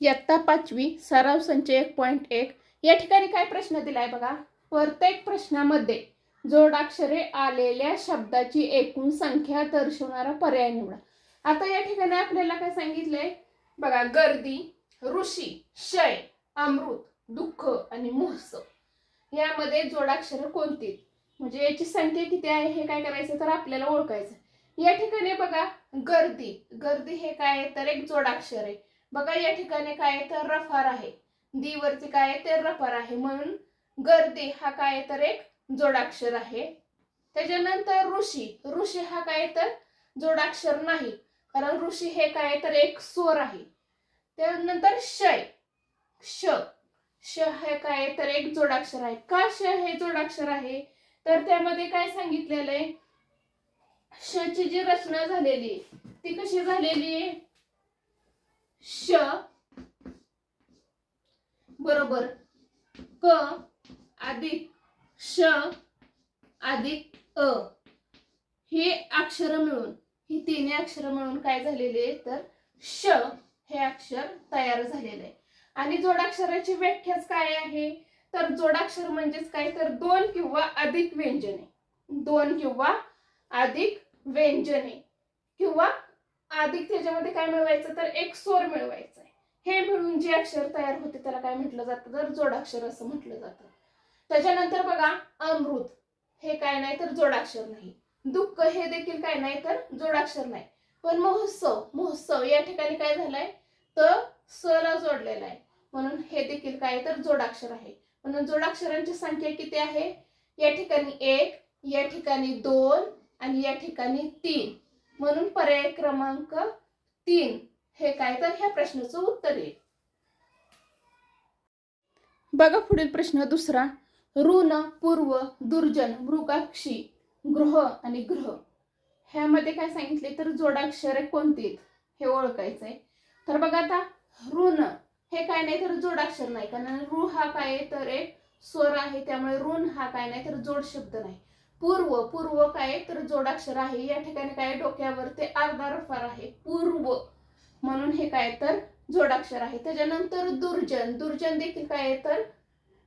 इयत्ता पाचवी सराव संच एक पॉईंट एक. या ठिकाणी काय प्रश्न दिलाय बघा? प्रत्येक प्रश्नामध्ये जोडाक्षरे आलेल्या शब्दाची एकूण संख्या दर्शवणारा पर्याय निवडा. आता या ठिकाणी आपल्याला काय सांगितलंय? बघा गर्दी ऋषी क्षय अमृत दुःख आणि मोहसव यामध्ये जोडाक्षर कोणती? म्हणजे याची संख्या किती आहे हे काय करायचं तर आपल्याला ओळखायचं. या ठिकाणी बघा गर्दी. गर्दी हे काय आहे? तर एक जोडाक्षर आहे. बघा या ठिकाणी काय आहे तर रफार आहे. दी वरती काय आहे तर रफार आहे. म्हणून गर्दी हा काय आहे तर एक जोडाक्षर आहे. त्याच्यानंतर ऋषी. ऋषी हा काय तर जोडाक्षर नाही. कारण ऋषी हे काय आहे तर एक स्वर आहे. त्यानंतर शय श श हे काय आहे तर एक जोडाक्षर आहे. का श हे जोडाक्षर आहे? तर त्यामध्ये काय सांगितलेलं आहे? श ची जी रचना झालेली आहे ती कशी झालेली आहे? श बरोबर. क अधिक श अधिक अ. हे अक्षर मिळून ही तिन्ही अक्षर मिळून काय झालेले आहे तर श हे अक्षर तयार झालेलं आहे. आणि जोडाक्षराची व्याख्याच काय आहे? तर जोडाक्षर म्हणजेच काय? तर दोन किंवा अधिक व्यंजने. दोन किंवा अधिक व्यंजने. किंवा अधिक त्याच्यामध्ये काय मिळवायचं? तर एक स्वर मिळवायचा आहे. हे मिळून जे अक्षर तयार होते त्याला काय म्हटलं जातं? तर जोडाक्षर असं म्हटलं जातं. त्याच्यानंतर बघा अमृत. हे काय नाही तर जोडाक्षर नाही. दुःख हे देखील काय नाही तर जोडाक्षर नाही. पण महोत्सव महोत्सव या ठिकाणी काय झालंय? तर स ला जोडलेला आहे. म्हणून हे देखील काय तर जोडाक्षर आहे. म्हणून जोडाक्षरांची संख्या किती आहे? या ठिकाणी एक या ठिकाणी दोन आणि या ठिकाणी तीन. म्हणून पर्याय क्रमांक तीन हे काय तर ह्या प्रश्नाचं उत्तर येईल बघा पुढील प्रश्न दुसरा. ऋण पूर्व दुर्जन मृगाक्षी ग्रह आणि ग्रह ह्यामध्ये काय सांगितले तर जोडाक्षरे कोणती हे ओळखायचंय. तर बघा आता ऋण हे काय नाही तर जोडाक्षर नाही. कारण ऋ हा काय आहे तर एक स्वर आहे त्यामुळे ऋण हा काय नाही तर जोड शब्द नाही. पूर्व पूर्व काय? तर जोडाक्षर आहे. या ठिकाणी काय? डोक्यावर ते अर्धा रफार आहे. पूर्व म्हणून हे काय? तर जोडाक्षर आहे. त्याच्यानंतर दुर्जन. दुर्जन देखील काय? आहे तर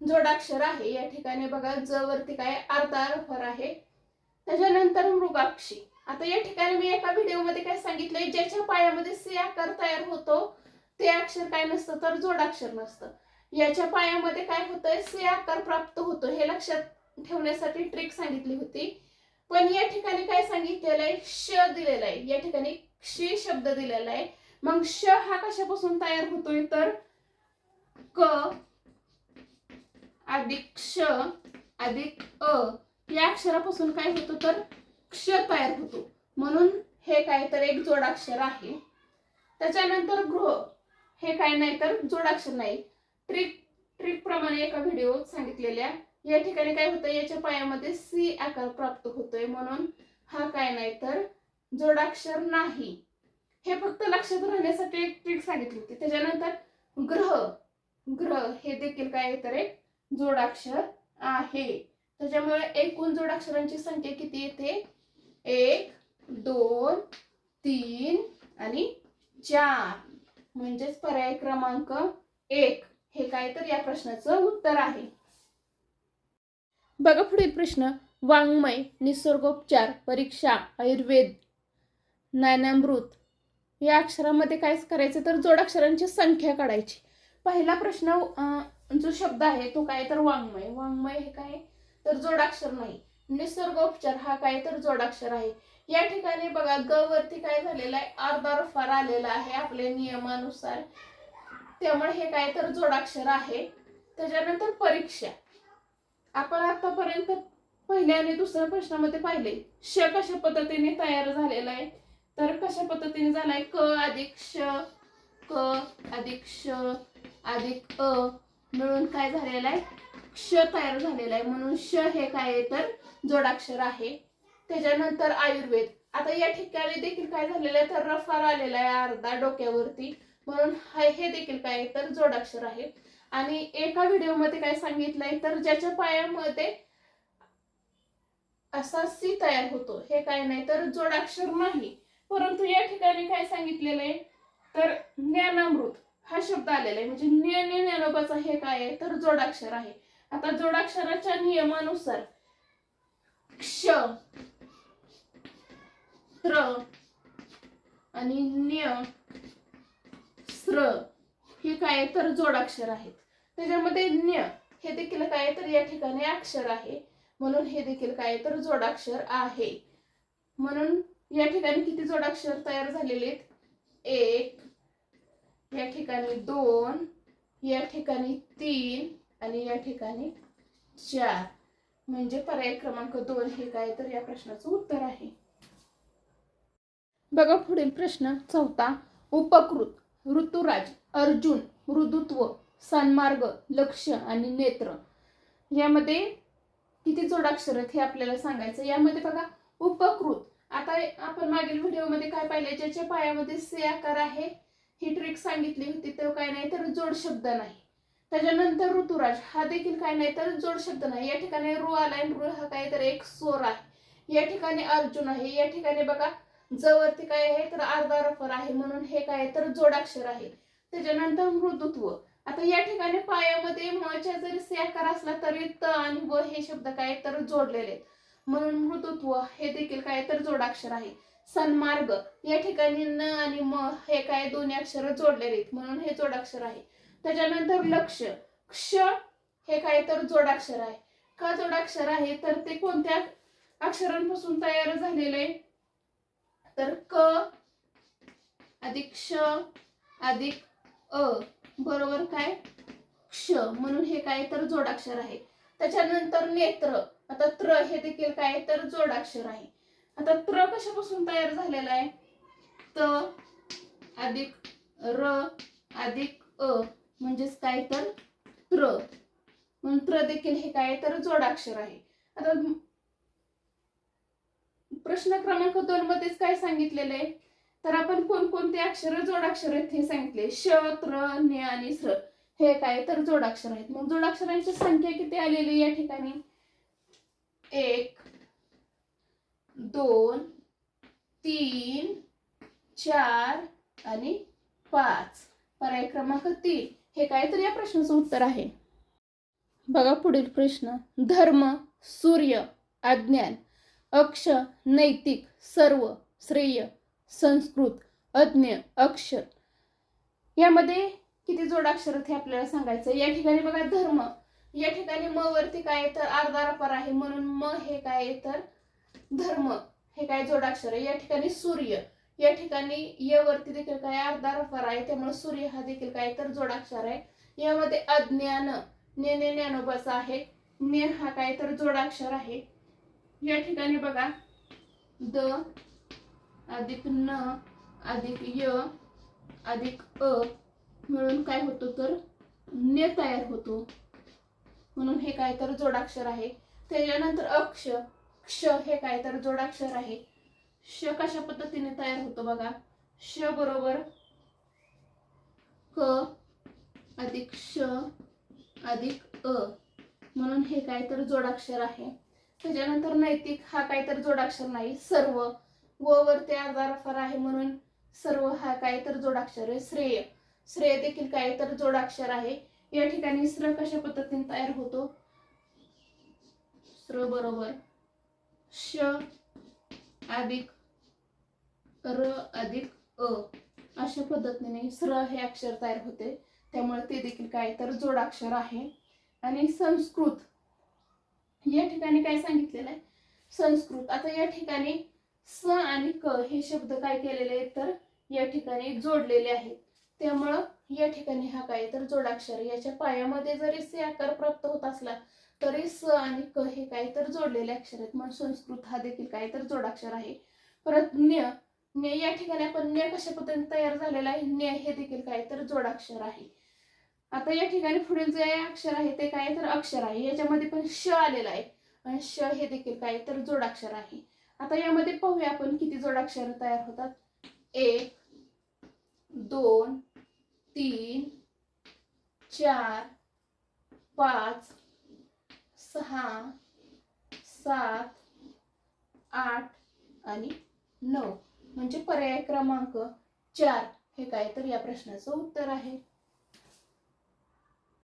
जोडाक्षर आहे. या ठिकाणी बघा ज वरती काय? अर्धा रफार आहे. त्याच्यानंतर मृगाक्षी. आता या ठिकाणी मी एका व्हिडिओमध्ये काय सांगितलंय? ज्याच्या पायामध्ये सी आकार तयार होतो ते अक्षर काय नसतं तर जोडाक्षर नसतं. याच्या पायामध्ये काय होतंय? सी आकार प्राप्त होतो. हे लक्षात ठेवण्यासाठी ट्रिक सांगितली होती. पण या ठिकाणी काय सांगितलेलं आहे? श दिलेला आहे. या ठिकाणी क्षी शब्द दिलेला आहे. मग श हा कशापासून तयार होतोय? तर क अधिक क्ष अधिक अ या अक्षरापासून काय होतं? तर क्ष तयार होतो. म्हणून हे काय तर एक जोडाक्षर आहे. त्याच्यानंतर गृह. हे काय नाही तर जोडाक्षर नाही. ट्रिक ट्रिक प्रमाणे एका व्हिडिओ सांगितलेल्या या ठिकाणी काय होतं? याच्या पायामध्ये सी आकार प्राप्त होतोय. म्हणून हा काय नाही तर जोडाक्षर नाही. हे फक्त लक्षात राहण्यासाठी एक ट्रिक सांगितली होती. त्याच्यानंतर ग्रह ग्रह हे देखील काय तर एक जोडाक्षर आहे. त्याच्यामुळे एकूण जोडाक्षरांची संख्या किती येते? एक दोन तीन आणि चार. म्हणजेच पर्याय क्रमांक एक. हे काय तर या प्रश्नाचं उत्तर आहे. बघा पुढील प्रश्न. वाङ्मय निसर्गोपचार परीक्षा आयुर्वेद ज्ञानामृत. या अक्षरामध्ये काय करायचं? तर जोडाक्षरांची संख्या काढायची. पहिला प्रश्न जो शब्द आहे तो काय? तर वाङ्मय. वाङ्मय हे काय? तर जोडाक्षर नाही. निसर्गोपचार हा काय? तर जोडाक्षर आहे. या ठिकाणी बघा ग वरती काय झालेलं आहे? अर्धा रफार आलेला आहे आपल्या नियमानुसार. त्यामुळे हे काय? तर जोडाक्षर आहे. त्याच्यानंतर परीक्षा. आपण आतापर्यंत पहिल्या आणि दुसऱ्या प्रश्नामध्ये पाहिले श कशा पद्धतीने तयार झालेला आहे? तर कशा पद्धतीने झालाय? क अधिक श क अधिक श अधिक अ मिळून काय झालेलं आहे? क्ष तयार झालेला आहे. म्हणून श हे काय आहे? तर जोडाक्षर आहे. त्याच्यानंतर आयुर्वेद. आता या ठिकाणी देखील काय झालेलं आहे? तर रफार आलेला आहे अर्धा डोक्यावरती. म्हणून हे देखील काय आहे? तर जोडाक्षर आहे. आणि एका व्हिडिओमध्ये काय सांगितलंय तर ज्याच्या पायामध्ये असा सी तयार होतो. हे काय नाही तर जोडाक्षर नाही. परंतु या ठिकाणी काय सांगितलेलं आहे तर ज्ञानामृत हा शब्द आलेला आहे म्हणजे निय ज्ञानोबाचा हे काय आहे तर जोडाक्षर आहे. आता जोडाक्षराच्या नियमानुसार क्ष त्र आणि न्य स्र हे काय आहे तर जोडाक्षर आहेत. त्याच्यामध्ये ज्ञ हे देखील काय तर या ठिकाणी अक्षर आहे. म्हणून हे देखील काय आहे तर जोडाक्षर आहे. म्हणून या ठिकाणी किती जोडाक्षर तयार झालेले आहेत? एक या ठिकाणी दोन या ठिकाणी तीन आणि या ठिकाणी चार. म्हणजे पर्याय क्रमांक दोन हे काय तर या प्रश्नाचं उत्तर आहे. बघा पुढील प्रश्न. चौथा उपकृत ऋतुराज अर्जुन मृदुत्व सन्मार्ग लक्ष आणि नेत्र. यामध्ये किती जोडाक्षर आहेत हे आपल्याला सांगायचं. यामध्ये बघा उपकृत. आता आपण मागील व्हिडिओमध्ये काय पाहिलं ज्याच्या पायामध्ये से आकार आहे ही ट्रिक सांगितली होती तर काय नाही तर जोड शब्द नाही. त्याच्यानंतर ऋतुराज हा देखील काय नाही तर जोड शब्द नाही. या ठिकाणी रू आलाय रू हा काय तर एक स्वर आहे. या ठिकाणी अर्जुन आहे. या ठिकाणी बघा जवरती काय आहे तर अर्धा रफर आहे म्हणून हे काय तर जोडाक्षर आहे. त्याच्यानंतर मृदुत्व. आता या ठिकाणी पायामध्ये मच्या जरी स्याकार असला तरी त आणि व हे शब्द काय तर जोडलेले आहेत. म्हणून मृतत्व हे देखील काय तर जोडाक्षर आहे. सन्मार्ग या ठिकाणी न आणि म हे काय दोन्ही अक्षर जोडलेले आहेत. म्हणून हे जोडाक्षर आहे. त्याच्यानंतर लक्ष. क्ष हे काय तर जोडाक्षर आहे. का जोडाक्षर आहे? तर ते कोणत्या अक्षरांपासून तयार झालेलं आहे? तर क अधिक क्ष अधिक अ. बरोबर काय? क्ष म्हणून हे काय तर जोडाक्षर आहे. त्याच्यानंतर नेत्र. आता त्र हे देखील काय तर जोडाक्षर आहे. आता त्र कशापासून तयार झालेला आहे? त अधिक र अधिक अ म्हणजेच काय तर त्र. म्हणून त्र देखील हे काय तर जोडाक्षर आहे. आता प्रश्न क्रमांक दोन मध्येच काय सांगितलेलं आहे? तर आपण कोणकोणते अक्षर जोडाक्षर आहेत हे सांगितले. श त्र ने आणि स्र. हे काय? तर जोडाक्षर आहेत. मग जोडाक्षरांची संख्या किती आलेली या ठिकाणी? एक दोन तीन चार आणि पाच. पर्याय क्रमांक तीन. हे काय तर या प्रश्नाचं उत्तर आहे. बघा पुढील प्रश्न. धर्म सूर्य अज्ञान. अक्ष नैतिक सर्व श्रेय. संस्कृत अज्ञ अक्षर. यामध्ये किती जोडाक्षर आहेत हे आपल्याला सांगायचं या ठिकाणी बघा धर्म. या ठिकाणी म वरती काय आहे तर अर्धा आहे म्हणून म हे काय आहे तर धर्म. हे काय जोडाक्षर या ठिकाणी सूर्य. या ठिकाणी य वरती देखील काय अर्धा आहे. त्यामुळे सूर्य हा देखील काय तर जोडाक्षर आहे. यामध्ये अज्ञान ने ने ज्ञानोबाचा आहे. ने हा काय तर जोडाक्षर आहे. या ठिकाणी बघा द अधिक न अधिक य अधिक अ मिळून काय होतो तर ने तयार होतो. म्हणून हे काय तर जोडाक्षर आहे. त्याच्यानंतर अक्ष क्ष हे काय तर जोडाक्षर आहे. श कशा पद्धतीने तयार होतो बघा. श बरोबर क अधिक श अधिक अ म्हणून हे काय तर जोडाक्षर आहे. त्याच्यानंतर नैतिक हा काय तर जोडाक्षर नाही. सर्व व वरती अर्धा आहे म्हणून सर्व हा काय तर जोडाक्षर आहे. श्रेय. श्रेय देखील काय तर जोडाक्षर आहे. या ठिकाणी स्र कशा पद्धतीने तयार होतो? स्र बरोबर. श अधिक र अधिक अ अशा पद्धतीने स्र हे अक्षर तयार होते. त्यामुळे ते देखील काय तर जोडाक्षर आहे. आणि संस्कृत. या ठिकाणी काय सांगितलेलं आहे? संस्कृत. आता या ठिकाणी स आणि क हे शब्द काय केलेले आहेत तर या ठिकाणी जोडलेले आहेत. त्यामुळं या ठिकाणी हा काय तर जोडाक्षर याच्या पायामध्ये जरी से आकार प्राप्त होत असला तरी स आणि क हे काय तर जोडलेले अक्षर आहेत. म्हणून संस्कृत हा देखील काय तर जोडाक्षर आहे. परत ज्ञ ज्ञ या ठिकाणी आपण न्य कशा पद्धतीने तयार झालेला आहे? ज्ञ हे देखील काय तर जोडाक्षर आहे. आता या ठिकाणी पुढील जे अक्षर आहे ते काय तर अक्षर आहे. याच्यामध्ये पण श आलेला आहे. आणि श हे देखील काय तर जोडाक्षर आहे. आता यामध्ये पाहूया आपण किती जोडाक्षर तयार होतात. एक दोन तीन चार पाच सहा सात आठ आणि नऊ. म्हणजे पर्याय क्रमांक चार हे काय तर या प्रश्नाचं उत्तर आहे.